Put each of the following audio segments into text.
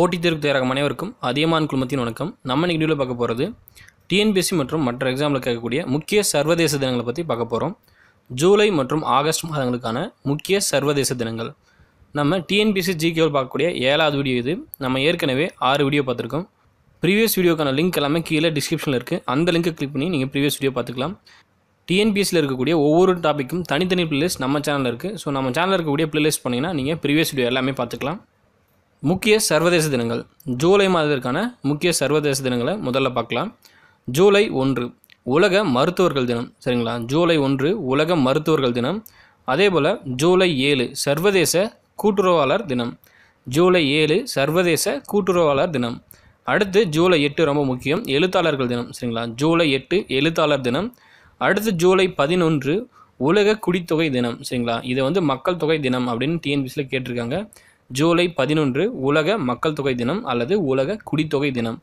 போட்டித் தேர்வு தயாராக அனைவருக்கும் அதியமான் குழுமத்தின் வணக்கம். நம்ம இன்றைக்கி வீடியோவில் பார்க்க போகிறது டிஎன்பிஎஸ்சி மற்றும் மற்ற எக்ஸாமில் கேட்கக்கூடிய முக்கிய சர்வதேச தினங்களை பற்றி பார்க்க போகிறோம் ஜூலை மற்றும் ஆகஸ்ட் மாதங்களுக்கான முக்கிய சர்வதேச தினங்கள். நம்ம டிஎன்பிஎஸ்சி ஜிகேவில் பார்க்கக்கூடிய ஏழாவது வீடியோ இது. நம்ம ஏற்கனவே ஆறு வீடியோ பார்த்துருக்கோம். ப்ரீவியஸ் வீடியோக்கான லிங்க் எல்லாமே கீழே டிஸ்கிரிப்ஷனில் இருக்குது அந்த லிங்கை கிளிக் பண்ணி நீங்கள் ப்ரீவியஸ் வீடியோ பார்த்துக்கலாம். டிஎன்பிஎஸ்சியில் இருக்கக்கூடிய ஒவ்வொரு டாப்பிக்கும் தனித்தனி பிளேலிஸ்ட் நம்ம சேனலில் இருக்குது ஸோ நம்ம சேனலில் இருக்கக்கூடிய பிளேலிஸ்ட் பண்ணிங்கன்னா நீங்கள் ப்ரீவியஸ் வீடியோ எல்லாமே பார்த்துக்கலாம். முக்கிய சர்வதேச தினங்கள். ஜூலை மாதத்திற்கான முக்கிய சர்வதேச தினங்களை முதல்ல பார்க்கலாம். ஜூலை ஒன்று உலக மருத்துவர்கள் தினம். சரிங்களா? ஜூலை ஒன்று உலக மருத்துவர்கள் தினம். அதே போல் ஜூலை ஏழு சர்வதேச கூட்டுறவாளர் தினம். ஜூலை ஏழு சர்வதேச கூட்டுறவாளர் தினம். அடுத்து ஜூலை எட்டு ரொம்ப முக்கியம் எழுத்தாளர்கள் தினம். சரிங்களா? ஜூலை எட்டு எழுத்தாளர் தினம். அடுத்து ஜூலை பதினொன்று உலக குடித்தொகை தினம். சரிங்களா? இதை வந்து மக்கள் தொகை தினம் அப்படின்னு டிஎன்பிசியில் கேட்டிருக்காங்க. ஜூலை பதினொன்று உலக மக்கள் தொகை தினம் அல்லது உலக குடித்தொகை தினம்.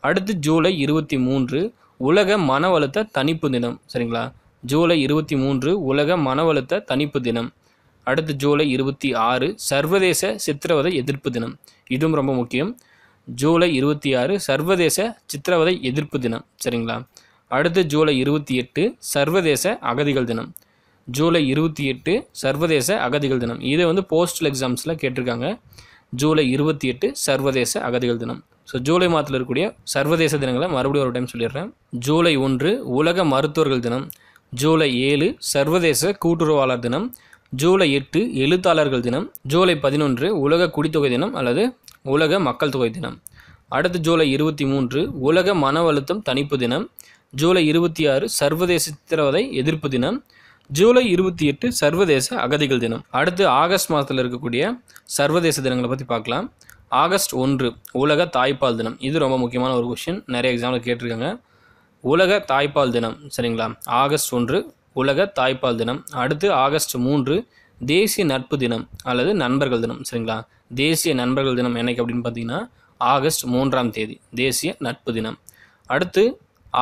அடுத்து ஜூலை இருபத்தி மூன்று உலக மன அழுத்த தணிப்பு தினம். சரிங்களா? ஜூலை இருபத்தி மூன்று உலக மன அழுத்த தணிப்பு தினம். அடுத்து ஜூலை இருபத்தி ஆறு சர்வதேச சித்திரவதை எதிர்ப்பு தினம். இதுவும் ரொம்ப முக்கியம். ஜூலை இருபத்தி ஆறு சர்வதேச சித்திரவதை எதிர்ப்பு தினம். சரிங்களா? அடுத்து ஜூலை இருபத்தி எட்டு சர்வதேச அகதிகள் தினம். ஜூலை இருபத்தி எட்டு சர்வதேச அகதிகள் தினம். இதை வந்து போஸ்டல் எக்ஸாம்ஸில் கேட்டிருக்காங்க. ஜூலை இருபத்தி எட்டு சர்வதேச அகதிகள் தினம். ஸோ ஜூலை மாதத்தில் இருக்கக்கூடிய சர்வதேச தினங்களை மறுபடியும் ஒரு டைம் சொல்லிடுறேன். ஜூலை ஒன்று உலக மருத்துவர்கள் தினம். ஜூலை ஏழு சர்வதேச கூட்டுறவாளர் தினம். ஜூலை எட்டு எழுத்தாளர்கள் தினம். ஜூலை பதினொன்று உலக குடித்தொகை தினம் அல்லது உலக மக்கள் தொகை தினம். அடுத்து ஜூலை இருபத்தி மூன்று உலக மன அழுத்தம் தணிப்பு தினம். ஜூலை இருபத்தி ஆறு சர்வதேச சித்திரவதை எதிர்ப்பு தினம். ஜூலை இருபத்தி எட்டு சர்வதேச அகதிகள் தினம். அடுத்து ஆகஸ்ட் மாதத்தில் இருக்கக்கூடிய சர்வதேச தினங்களை பற்றி பார்க்கலாம். ஆகஸ்ட் ஒன்று உலக தாய்ப்பால் தினம். இது ரொம்ப முக்கியமான ஒரு கொஷின் நிறைய எக்ஸாம்பிள் கேட்டிருக்காங்க. உலக தாய்ப்பால் தினம் சரிங்களா? ஆகஸ்ட் ஒன்று உலக தாய்ப்பால் தினம். அடுத்து ஆகஸ்ட் மூன்று தேசிய நட்பு தினம் அல்லது நண்பர்கள் தினம் சரிங்களா? தேசிய நண்பர்கள் தினம் என்னைக்கு அப்படின்னு பார்த்தீங்கன்னா ஆகஸ்ட் மூன்றாம் தேதி தேசிய நட்பு தினம். அடுத்து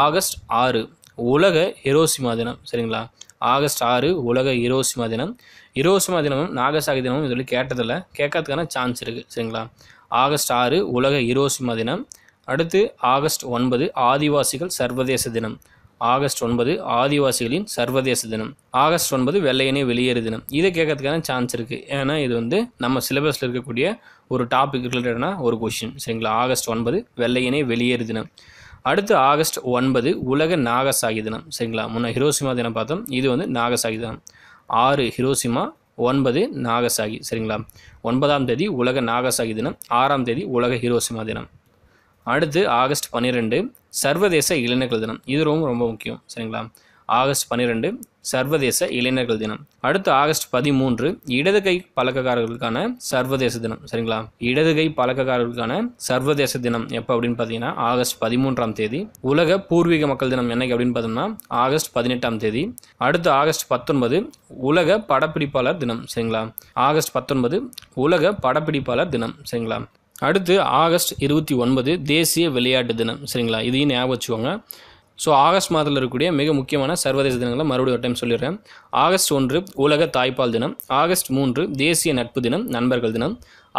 ஆகஸ்ட் ஆறு உலக ஹிரோசிமா தினம் சரிங்களா? ஆகஸ்ட் ஆறு உலக ஹிரோசிமா தினம். ஹிரோசிமா தினமும் நாகசாகி தினமும் இதில் கேட்டதில்ல. கேட்கறதுக்கான சான்ஸ் இருக்குது சரிங்களா? ஆகஸ்ட் ஆறு உலக ஹிரோசிமா தினம். அடுத்து ஆகஸ்ட் ஒன்பது ஆதிவாசிகள் சர்வதேச தினம். ஆகஸ்ட் ஒன்பது ஆதிவாசிகளின் சர்வதேச தினம். ஆகஸ்ட் ஒன்பது வெள்ளையனே வெளியேறு தினம். இதை கேட்கறதுக்கான சான்ஸ் இருக்குது ஏன்னா இது வந்து நம்ம சிலபஸில் இருக்கக்கூடிய ஒரு டாபிக் ரிலேட்டடான ஒரு கொஷின் சரிங்களா? ஆகஸ்ட் ஒன்பது வெள்ளையனே வெளியேறு தினம். அடுத்து ஆகஸ்ட் ஒன்பது உலக நாகசாகி தினம். சரிங்களா? முன்ன ஹிரோசிமா தினம் பார்த்தோம். இது வந்து நாகசாகி தினம். ஆறு ஹிரோசிமா ஒன்பது நாகசாகி. சரிங்களா? ஒன்பதாம் தேதி உலக நாகசாகி தினம். ஆறாம் தேதி உலக ஹிரோசிமா தினம். அடுத்து ஆகஸ்ட் பன்னிரெண்டு சர்வதேச இளைஞர்கள் தினம். இது ரொம்ப ரொம்ப முக்கியம். சரிங்களா? ஆகஸ்ட் பன்னிரெண்டு சர்வதேச இளைஞர்கள் தினம். அடுத்து ஆகஸ்ட் பதிமூன்று இடது கை பழக்கக்காரர்களுக்கான சர்வதேச தினம். சரிங்களா? இடது கை பழக்கக்காரர்களுக்கான சர்வதேச தினம் எப்போ அப்படின்னு பார்த்தீங்கன்னா ஆகஸ்ட் பதிமூன்றாம் தேதி. உலக பூர்வீக மக்கள் தினம் என்னைக்கு அப்படின்னு பார்த்தோம்னா ஆகஸ்ட் பதினெட்டாம் தேதி. அடுத்து ஆகஸ்ட் பத்தொன்பது உலக படப்பிடிப்பாளர் தினம். சரிங்களா? ஆகஸ்ட் பத்தொன்பது உலக படப்பிடிப்பாளர் தினம். சரிங்களா? அடுத்து ஆகஸ்ட் இருபத்தி ஒன்பது தேசிய விளையாட்டு தினம். சரிங்களா? இதையும் ஞாபகம் வச்சுக்கோங்க. ஸோ ஆகஸ்ட் மாதத்தில் இருக்கக்கூடிய மிக முக்கியமான சர்வதேச தினங்களை மறுபடியும் ஒரு டைம் சொல்லிடுறேன். ஆகஸ்ட் ஒன்று உலக தாய்ப்பால் தினம். ஆகஸ்ட் மூன்று தேசிய நட்பு தினம் நண்பர்கள் தினம்.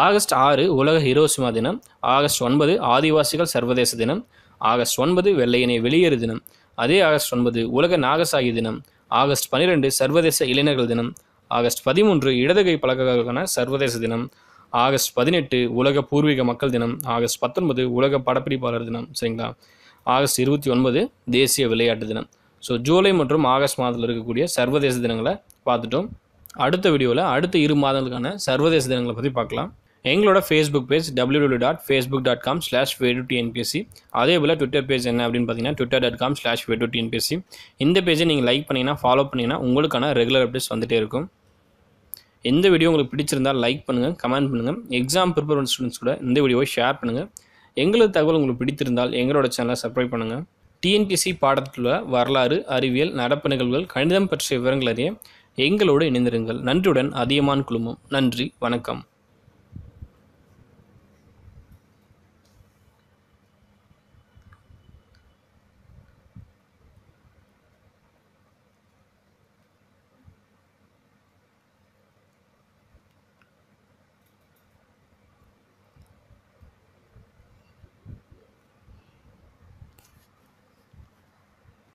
ஆகஸ்ட் ஆறு உலக ஹிரோசிமா தினம். ஆகஸ்ட் ஒன்பது ஆதிவாசிகள் சர்வதேச தினம். ஆகஸ்ட் ஒன்பது வெள்ளையனை வெளியேறு தினம். அதே ஆகஸ்ட் ஒன்பது உலக நாகசாகி தினம். ஆகஸ்ட் பன்னிரெண்டு சர்வதேச இளைஞர்கள் தினம். ஆகஸ்ட் பதிமூன்று இடதுகை பழக்கங்களுக்கான சர்வதேச தினம். ஆகஸ்ட் பதினெட்டு உலக பூர்வீக மக்கள் தினம். ஆகஸ்ட் பத்தொன்பது உலக படப்பிடிப்பாளர் தினம். சரிங்களா? ஆகஸ்ட் இருபத்தி ஒன்பது தேசிய விளையாட்டு தினம். ஸோ ஜூலை மற்றும் ஆகஸ்ட் மாதத்தில் இருக்கக்கூடிய சர்வதேச தினங்களை பார்த்துட்டோம். அடுத்த வீடியோவில் அடுத்த இரு மாதங்களுக்கான சர்வதேச தினங்களை பற்றி பார்க்கலாம். எங்களோட Facebook page W W dot Facebook dot com slash வேடு டிஎன்பிஎஸ்சி அதே போல் ட்விட்டர் பேஜ் என்ன அப்படின்னு பார்த்தீங்கன்னா ட்விட்டர் டாட் காம் ஸ்லாஷ் வேடு டிஎன்பிஎஸ்சி இந்த பேஜை நீங்கள் லைக் பண்ணிங்கன்னா ஃபாலோ பண்ணிங்கன்னா உங்களுக்கான ரெகுலர் அப்டேட்ஸ் வந்துகிட்டே இருக்கும். எந்த வீடியோ உங்களுக்கு பிடிச்சிருந்தால் லைக் பண்ணுங்கள் கமெண்ட் பண்ணுங்கள் எக்ஸாம் ப்ரிப்பர் ஸ்டூடெண்ட்ஸ் கூட இந்த வீடியோவை ஷேர் பண்ணுங்கள் எங்களது தகவல் உங்களுக்கு பிடித்திருந்தால் எங்களோட சேனலை சப்ஸ்கிரைப் பண்ணுங்கள் டிஎன்பிசி பாடத்தில் வரலாறு அறிவியல் நடப்பு நிகழ்வுகள் கணிதம் பற்றிய விவரங்கள் அறிய எங்களோடு இணைந்திருங்கள். நன்றியுடன் அதியமான் குழுமம். நன்றி வணக்கம்.